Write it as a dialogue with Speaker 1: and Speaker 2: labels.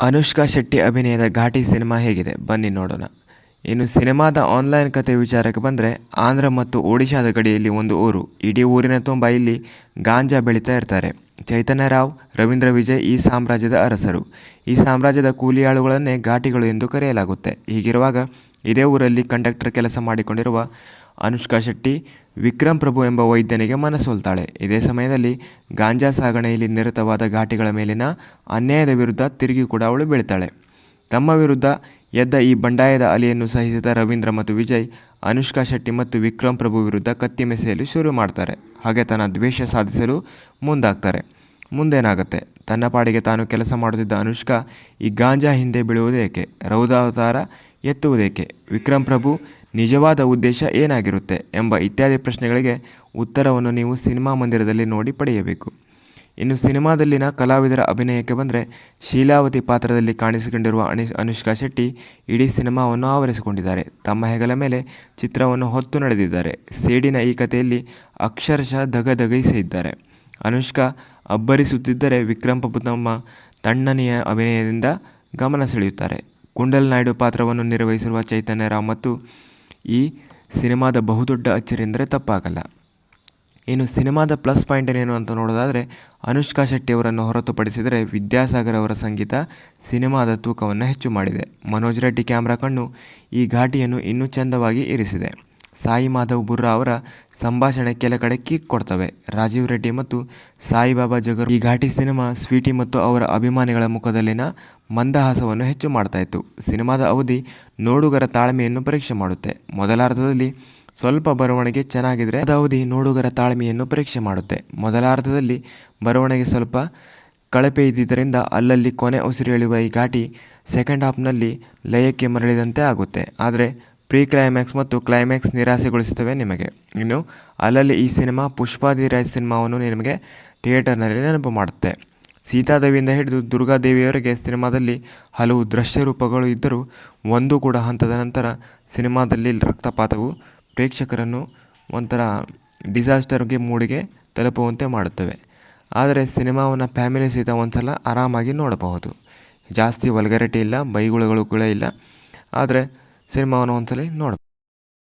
Speaker 1: ಅನುಷ್ಕಾ ಶೆಟ್ಟಿ ಅಭಿನಯದ ಘಾಟಿ ಸಿನಿಮಾ ಹೇಗಿದೆ? ಬನ್ನಿ ನೋಡೋಣ. ಇನ್ನು ಸಿನಿಮಾದ ಆನ್ಲೈನ್ ಕತೆ ವಿಚಾರಕ್ಕೆ ಬಂದರೆ ಆಂಧ್ರ ಮತ್ತು ಒಡಿಶಾದ ಗಡಿಯಲ್ಲಿ ಒಂದು ಊರು. ಇಡೀ ಊರಿನ ತುಂಬ ಇಲ್ಲಿ ಗಾಂಜಾ ಬೆಳೀತಾ ಇರ್ತಾರೆ. ಚೈತನ್ಯ ರಾವ್ ರವೀಂದ್ರ ವಿಜಯ್ ಈ ಸಾಮ್ರಾಜ್ಯದ ಅರಸರು. ಈ ಸಾಮ್ರಾಜ್ಯದ ಕೂಲಿಯಾಳುಗಳನ್ನೇ ಘಾಟಿಗಳು ಎಂದು ಕರೆಯಲಾಗುತ್ತೆ. ಹೀಗಿರುವಾಗ ಇದೇ ಊರಲ್ಲಿ ಕಂಡಕ್ಟರ್ ಕೆಲಸ ಮಾಡಿಕೊಂಡಿರುವ ಅನುಷ್ಕಾ ಶೆಟ್ಟಿ, ವಿಕ್ರಮ್ ಪ್ರಭು ಎಂಬ ವೈದ್ಯನಿಗೆ ಮನಸೋಲ್ತಾಳೆ. ಇದೇ ಸಮಯದಲ್ಲಿ ಗಾಂಜಾ ಸಾಗಣೆಯಲ್ಲಿ ನಿರತವಾದ ಘಾಟಿಗಳ ಮೇಲಿನ ಅನ್ಯಾಯದ ವಿರುದ್ಧ ತಿರುಗಿ ಕೂಡ ಅವಳು ಬೀಳ್ತಾಳೆ. ತಮ್ಮ ವಿರುದ್ಧ ಎದ್ದ ಈ ಬಂಡಾಯದ ಅಲೆಯನ್ನು ಸಹಿಸಿದ ರವೀಂದ್ರ ಮತ್ತು ವಿಜಯ್ ಅನುಷ್ಕಾ ಶೆಟ್ಟಿ ಮತ್ತು ವಿಕ್ರಮ್ ಪ್ರಭು ವಿರುದ್ಧ ಕತ್ತಿ ಮೆಸೆಯಲು ಶುರು ಮಾಡ್ತಾರೆ. ಹಾಗೆ ತನ್ನ ದ್ವೇಷ ಸಾಧಿಸಲು ಮುಂದಾಗ್ತಾರೆ. ಮುಂದೇನಾಗುತ್ತೆ? ತನ್ನ ಪಾಡಿಗೆ ತಾನು ಕೆಲಸ ಮಾಡುತ್ತಿದ್ದ ಅನುಷ್ಕಾ ಈ ಗಾಂಜಾ ಹಿಂದೆ ಬೀಳುವುದೇಕೆ? ರೌದಾವತಾರ ಎತ್ತುವುದೇಕೆ? ವಿಕ್ರಮ್ ಪ್ರಭು, ನಿಜವಾದ ಉದ್ದೇಶ ಏನಾಗಿರುತ್ತೆ ಎಂಬ ಇತ್ಯಾದಿ ಪ್ರಶ್ನೆಗಳಿಗೆ ಉತ್ತರವನ್ನು ನೀವು ಸಿನಿಮಾ ಮಂದಿರದಲ್ಲಿ ನೋಡಿ ಪಡೆಯಬೇಕು. ಇನ್ನು ಸಿನಿಮಾದಲ್ಲಿನ ಕಲಾವಿದರ ಅಭಿನಯಕ್ಕೆ ಬಂದರೆ ಶೀಲಾವತಿ ಪಾತ್ರದಲ್ಲಿ ಕಾಣಿಸಿಕೊಂಡಿರುವ ಅನಿ, ಅನುಷ್ಕಾ ಶೆಟ್ಟಿ ಇಡೀ ಸಿನಿಮಾವನ್ನು ಆವರಿಸಿಕೊಂಡಿದ್ದಾರೆ. ತಮ್ಮ ಹೆಗಲ ಮೇಲೆ ಚಿತ್ರವನ್ನು ಹೊತ್ತು ನಡೆದಿದ್ದಾರೆ. ಸೇಡಿನ ಈ ಕಥೆಯಲ್ಲಿ ಅಕ್ಷರಶಃ ಧಗಧಗಿಸಿದ್ದಾರೆ ಅನುಷ್ಕಾ ಅಬ್ಬರಿಸುತ್ತಿದ್ದರೆ ವಿಕ್ರಮ್ ಪ್ರಭು ತಮ್ಮ ತಣ್ಣನೆಯ ಅಭಿನಯದಿಂದ ಗಮನ ಸೆಳೆಯುತ್ತಾರೆ. ಕುಂಡಲ್ ನಾಯ್ಡು ಪಾತ್ರವನ್ನು ನಿರ್ವಹಿಸಿರುವ ಚೈತನ್ಯ ರಾವ್ ಮತ್ತು ಈ ಸಿನಿಮಾದ ಬಹುದೊಡ್ಡ ಅಚ್ಚರಿ ಎಂದರೆ ತಪ್ಪಾಗಲ್ಲ. ಇನ್ನು ಸಿನಿಮಾದ ಪ್ಲಸ್ ಪಾಯಿಂಟ್ ಏನು ಅಂತ ನೋಡೋದಾದರೆ, ಅನುಷ್ಕಾ ಶೆಟ್ಟಿ ಅವರನ್ನು ಹೊರತುಪಡಿಸಿದರೆ ವಿದ್ಯಾಸಾಗರ್ ಅವರ ಸಂಗೀತ ಸಿನಿಮಾದ ತೂಕವನ್ನು ಹೆಚ್ಚು ಮಾಡಿದೆ. ಮನೋಜ್ ರೆಡ್ಡಿ ಕ್ಯಾಮ್ರಾ ಕಣ್ಣು ಈ ಘಾಟಿಯನ್ನು ಇನ್ನೂ ಚೆಂದವಾಗಿ ಇರಿಸಿದೆ. ಸಾಯಿ ಮಾಧವ್ ಬುರ್ರಾ ಅವರ ಸಂಭಾಷಣೆ ಕೆಲ ಕಡೆ ಕಿಕ್ ಕೊಡ್ತವೆ. ರಾಜೀವ್ ರೆಡ್ಡಿ ಮತ್ತು ಸಾಯಿಬಾಬಾ ಜಗರ್ ಈ ಘಾಟಿ ಸಿನಿಮಾ ಸ್ವೀಟಿ ಮತ್ತು ಅವರ ಅಭಿಮಾನಿಗಳ ಮುಖದಲ್ಲಿನ ಮಂದಹಾಸವನ್ನು ಹೆಚ್ಚು ಮಾಡ್ತಾ ಇತ್ತು. ಸಿನಿಮಾದ ಅವಧಿ ನೋಡುಗರ ತಾಳ್ಮೆಯನ್ನು ಪರೀಕ್ಷೆ ಮಾಡುತ್ತೆ. ಮೊದಲಾರ್ಧದಲ್ಲಿ ಸ್ವಲ್ಪ ಬರವಣಿಗೆ ಚೆನ್ನಾಗಿದ್ರೆ ಅದು ಅವಧಿ ನೋಡುಗರ ತಾಳ್ಮೆಯನ್ನು ಪರೀಕ್ಷೆ ಮಾಡುತ್ತೆ. ಮೊದಲಾರ್ಧದಲ್ಲಿ ಬರವಣಿಗೆ ಸ್ವಲ್ಪ ಕಳಪೆ ಇದ್ದಿದ್ದರಿಂದ ಅಲ್ಲಲ್ಲಿ ಕೊನೆ ಉಸಿರು ಎಳೆಯುವ ಈ ಘಾಟಿ ಸೆಕೆಂಡ್ ಹಾಫ್ನಲ್ಲಿ ಲಯಕ್ಕೆ ಮರಳಿದಂತೆ ಆಗುತ್ತೆ. ಆದರೆ ಪ್ರೀ ಕ್ಲೈಮ್ಯಾಕ್ಸ್ ಮತ್ತು ಕ್ಲೈಮ್ಯಾಕ್ಸ್ ನಿರಾಸೆಗೊಳಿಸುತ್ತವೆ ನಿಮಗೆ. ಇನ್ನು ಅಲ್ಲಲ್ಲಿ ಈ ಸಿನಿಮಾ ಪುಷ್ಪಾದಿರಾಜ್ ಸಿನಿಮಾವನ್ನು ನಿಮಗೆ ಥಿಯೇಟರ್ನಲ್ಲಿ ನೆನಪು ಮಾಡುತ್ತೆ. ಸೀತಾದೇವಿಯಿಂದ ಹಿಡಿದು ದುರ್ಗಾದೇವಿಯವರೆಗೆ ಸಿನಿಮಾದಲ್ಲಿ ಹಲವು ದೃಶ್ಯ ರೂಪಗಳು ಇದ್ದರೂ ಒಂದು ಕೂಡ ಹಂತದ ನಂತರ ಸಿನಿಮಾದಲ್ಲಿ ರಕ್ತಪಾತವು ಪ್ರೇಕ್ಷಕರನ್ನು ಒಂಥರ ಡಿಸಾಸ್ಟರ್ಗೆ ಮೂಡಿಗೆ ತಲುಪುವಂತೆ ಮಾಡುತ್ತವೆ. ಆದರೆ ಸಿನಿಮಾವನ್ನು ಫ್ಯಾಮಿಲಿ ಸಹಿತ ಒಂದು ಸಲ ಆರಾಮಾಗಿ ನೋಡಬಹುದು. ಜಾಸ್ತಿ ವಲ್ಗರಿಟಿ ಇಲ್ಲ, ಬೈಗುಳಗಳು ಕೂಡ ಇಲ್ಲ. ಆದರೆ ಸಿನಿಮಾವನ್ನು ಒಂದ್ಸಲ ನೋಡ